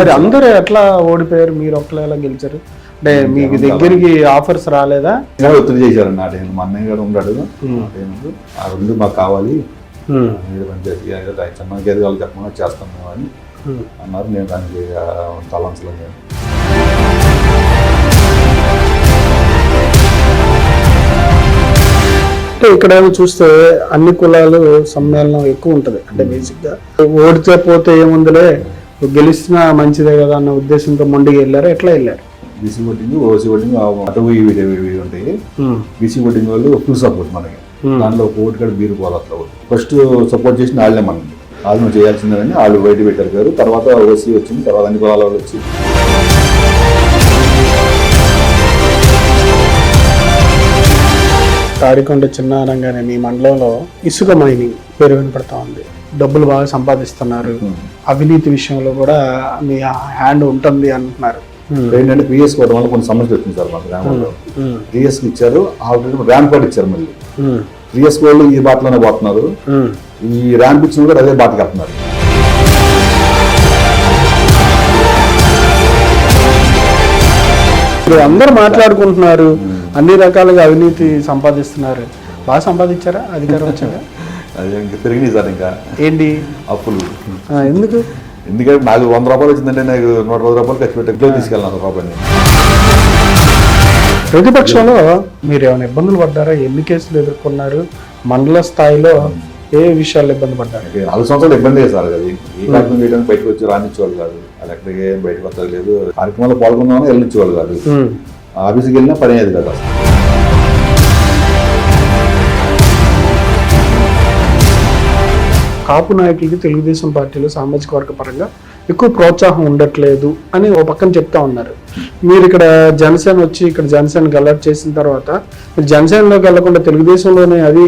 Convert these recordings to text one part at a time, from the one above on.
మరి అందరూ ఎట్లా ఓడిపోయారు? మీరు ఒక్కరు ఎలా గెలిచారు? అంటే మీకు దగ్గరికి ఆఫర్స్ రాలేదా? ఒత్తిడి చేశారండి ఆ టైంలో మా అన్నయ్య గారు ఉన్నాడు. ఆ రెండు మాకు కావాలి. వాళ్ళు చెప్పమని చేస్తాం మేము అని అన్నారు. నేను దానికి తలంచలేదు. అంటే ఇక్కడ చూస్తే అన్ని కులాలు సమ్మేళనం ఎక్కువ ఉంటది. అంటే బేసిక్గా ఓడితే పోతే ఏముందిలే? గెలిచినా మంచిదే కదా అన్న ఉద్దేశంతో మొండికి వెళ్ళారు? ఎట్లా వెళ్ళారు? బీసీ ఓటింగ్ ఓసీ ఓటింగ్ అటు ఇవి ఉంటాయి. బీసీ ఓటింగ్ వాళ్ళు ఫుల్ సపోర్ట్ మనకి. దాంట్లో ఒక ఓటు కూడా బీరు పోవాలి అట్లా ఫస్ట్ సపోర్ట్ చేసిన వాళ్ళే మనకి. వాళ్ళు చేయాల్సిందని వాళ్ళు బయట పెట్టారు. గారు తర్వాత ఓసీ వచ్చింది తర్వాత అన్ని కులాల వాళ్ళు వచ్చి. తాడికొండ చిన్న అనగానే మీ మండలంలో ఇసుక మైనింగ్ పేరు వినపడతా ఉంది. డబ్బులు బాగా సంపాదిస్తున్నారు. అవినీతి విషయంలో కూడా మీ హ్యాండ్ ఉంటుంది అంటున్నారు. ఏంటంటే పిఎస్ కోవడం వల్ల కొన్ని సమస్యలు వచ్చింది సార్ మా గ్రామంలో. పిఎస్కి ఇచ్చారు ఆల్రెడీ ర్యాంప్ కార్డ్ ఇచ్చారు మళ్ళీ. పిఎస్ వాళ్ళు ఈ బాటలోనే పోతున్నారు. ఈ ర్యాంప్ ఇచ్చిన కూడా అదే బాటకి వెళ్తున్నారు. ఇప్పుడు అందరూ మాట్లాడుకుంటున్నారు. అన్ని రకాలుగా అవినీతి సంపాదిస్తున్నారు. బాగా సంపాదించారా? అధికారం వచ్చాక పెరిగినాయి సార్ ఇంకా. ఏంటి? అప్పులు. ఎందుకు? ఎందుకంటే నాకు వంద రూపాయలు వచ్చిందంటే నాకు నూట పది రూపాయలు ఖర్చు పెట్టి ఇంట్లో తీసుకెళ్ళాను రూపాయలు ప్రతిపక్షంలో మీరు ఏమైనా ఇబ్బందులు పడ్డారా? ఎన్ని కేసులు ఎదుర్కొన్నారు? మండల స్థాయిలో ఏ విషయాల్లో ఇబ్బంది పడ్డారు? నాలుగు సంవత్సరాలు ఇబ్బంది సార్ అది. ఈ కార్యక్రమం చేయడానికి బయటకు వచ్చి రానిచ్చేవాళ్ళు కాదు. ఏం బయటకు వచ్చేది లేదు. కార్యక్రమంలో పాల్గొన్నామని వెళ్ళించేవాళ్ళు కాదు. ఆఫీస్కి వెళ్ళినా పని అయ్యేది కదా అసలు. కాపు నాయకులకి తెలుగుదేశం పార్టీలో సామాజిక వర్గ పరంగా ఎక్కువ ప్రోత్సాహం ఉండట్లేదు అని ఓ పక్కన చెప్తా ఉన్నారు మీరు ఇక్కడ జనసేన వచ్చి ఇక్కడ జనసేన అలర్ట్ చేసిన తర్వాత మీరు జనసేనలోకి వెళ్ళకుండా తెలుగుదేశంలోనే అది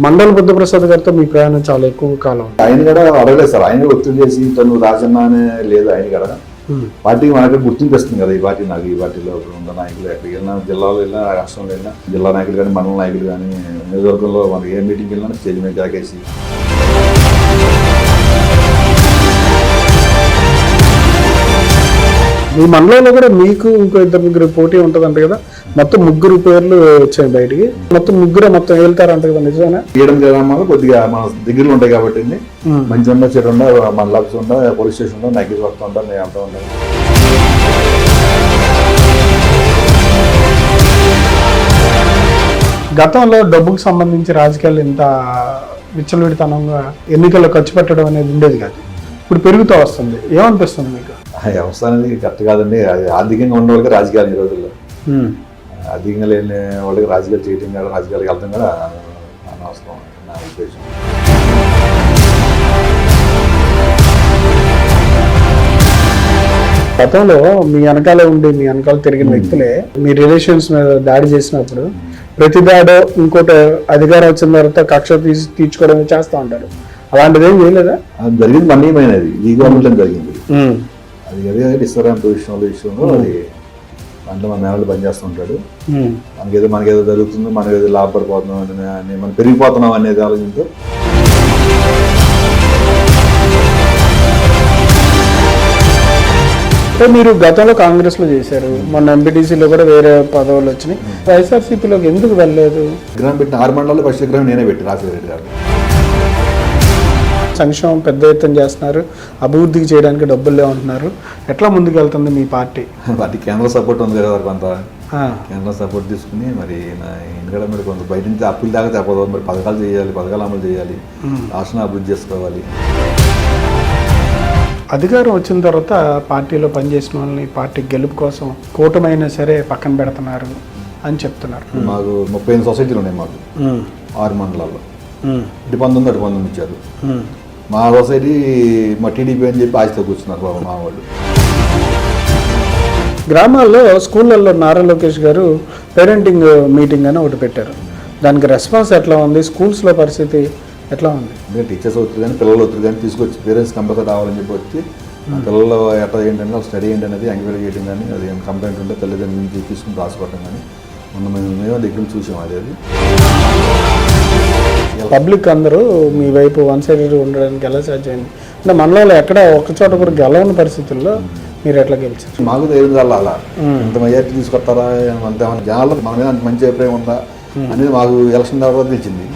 మండల బుద్ధప్రసాద్ గారితో మీ ప్రయాణం చాలా ఎక్కువ కాలం. ఆయన కూడా అడగలేదు సార్ ఆయన ఒత్తిడి చేసి తను రాజన్న అనే లేదు ఆయన కూడా ఉమ్. పార్టీకి మనకి గుర్తింపు ఇస్తుంది కదా ఈ పార్టీ నాకు ఈ పార్టీలో ఉన్న నాయకులు ఎక్కడికి వెళ్ళినా జిల్లాలో వెళ్ళినా రాష్ట్రంలో వెళ్ళినా జిల్లా నాయకులు కానీ మండల నాయకులు కానీ నియోజకవర్గంలో మనకి ఏ మీటింగ్కి వెళ్ళినా స్టేజ్ మీద జాకేసి మీ మండలంలో కూడా మీకు ఇంకో ఇద్దరు ముగ్గురు పోటీ ఉంటదంట కదా. మొత్తం ముగ్గురు పేర్లు వచ్చాయి బయటికి. మొత్తం ముగ్గురు మొత్తం వెళ్తారంట కదా నిజమేనా? ఏడం గ్రామాలు కొద్దిగా మన దగ్గరలో ఉంటాయి కాబట్టి. మంచి ఉండ చెడు ఉండ మన లబ్స్ ఉండ పోలీస్ స్టేషన్ ఉండ నగ్గి వస్తూ ఉంటా నేను అంతా ఉంటాను. గతంలో డబ్బుకు సంబంధించి రాజకీయాలు ఇంత విచ్చలవిడితనంగా ఎన్నికల్లో ఖర్చు పెట్టడం అనేది ఉండేది కాదు. ఇప్పుడు పెరుగుతూ వస్తుంది. ఏమనిపిస్తుంది మీకు? వ్యవస్థ అనేది కరెక్ట్ కాదండి. అది ఆర్థికంగా ఉన్న వాళ్ళకి రాజకీయాలు ఈ రోజుల్లో. ఆర్థికంగా లేని వాళ్ళకి రాజకీయాలు చేయటం కూడా రాజకీయాలకు వెళ్తాం కూడా అనవసరం. నా ఉద్దేశం. గతంలో మీ వెనకాల ఉండి మీ వెనకాల తిరిగిన వ్యక్తులే మీ రిలేషన్స్ మీద దాడి చేసినప్పుడు ప్రతి దాడో ఇంకోటి అధికారం వచ్చిన తర్వాత కక్ష తీసి తీర్చుకోవడం చేస్తూ ఉంటారు. అలాంటిది ఏం చేయలేదా? అది జరిగింది మన్నీయమైనది. ఈ గవర్నమెంట్లో జరిగింది. అది అదే డిస్టర్బెన్స్ విషయంలో విషయంలో అది దాంట్లో మన మేనలు పనిచేస్తుంటాడు. మనకేదో మనకేదో జరుగుతుంది మనకి ఏదో లాభపడిపోతున్నాం అని మనం పెరిగిపోతున్నాం అనేది ఆలోచనతో. అంటే మీరు గతంలో కాంగ్రెస్లో చేశారు. మొన్న ఎంపీటీసీలో కూడా వేరే పదవులు వచ్చినాయి. వైఎస్ఆర్సీపీలోకి ఎందుకు వెళ్ళలేదు? విగ్రహం పెట్టిన ఆరు మండలాల్లో ఫస్ట్ విగ్రహం నేనే పెట్టి రాజశేఖర రెడ్డి గారు. సంక్షేమం పెద్ద ఎత్తున చేస్తున్నారు. అభివృద్ధికి చేయడానికి డబ్బులు లేవంటున్నారు ఎట్లా ముందుకు వెళ్తుంది మీ పార్టీ? వాటి కేంద్ర సపోర్ట్ ఉంది కదా కొంత. కేంద్ర సపోర్ట్ తీసుకుని మరి ఎందుకంటే మరి కొంత బయట నుంచి అప్పులు దాకా తప్పదు మరి పథకాలు చేయాలి పథకాలు అమలు చేయాలి. రాష్ట్రం అభివృద్ధి చేసుకోవాలి. అధికారం వచ్చిన తర్వాత పార్టీలో పనిచేసిన వాళ్ళని పార్టీ గెలుపు కోసం కూటమైనా సరే పక్కన పెడుతున్నారు అని చెప్తున్నారు. మాకు ముప్పై ఎనిమిది సొసైటీలు ఉన్నాయి మాకు. ఆరు మండలాల్లో. ఇటు పంతొమ్మిది అటు పంతొమ్మిది ఇచ్చారు. మా సొసైటీ మా టీడీపీ అని చెప్పి ఆశతో కూర్చున్నారు బాబు మా వాళ్ళు. గ్రామాల్లో స్కూళ్ళల్లో నారా లోకేష్ గారు పేరెంటింగ్ మీటింగ్ అని ఒకటి పెట్టారు. దానికి రెస్పాన్స్ ఎట్లా ఉంది? స్కూల్స్లో పరిస్థితి ఎట్లా ఉంది? అంటే టీచర్స్ అవుతుంది కానీ పిల్లలు అవుతుంది కానీ తీసుకొచ్చి పేరెంట్స్ కంపల్సరీ రావాలని చెప్పి వచ్చి పిల్లలు ఎట్లా ఏంటంటే స్టడీ ఏంటనేది ఎంక్వైరీ చేయడం కానీ అది కంప్లైంట్ ఉంటే తల్లిదండ్రుల నుంచి తీసుకుని రాసుకోవటం కానీ మొన్న మేము మేము దగ్గర నుంచి చూసాం అది అది. పబ్లిక్ అందరూ మీ వైపు వన్ సైడెడ్ ఉండడానికి ఎలా సాధ్యమైంది? అంటే మనలో ఎక్కడ ఒక చోట కూడా గెలవని పరిస్థితుల్లో మీరు ఎట్లా గెలిచారు? మాకు ధైర్యం చాలా అలా. ఇంత మెజార్టీ తీసుకొస్తారా? అంత. జనాలకు మన మీద అంత మంచి అభిప్రాయం ఉందా? అనేది మాకు ఎలక్షన్ తర్వాత తెలిసింది.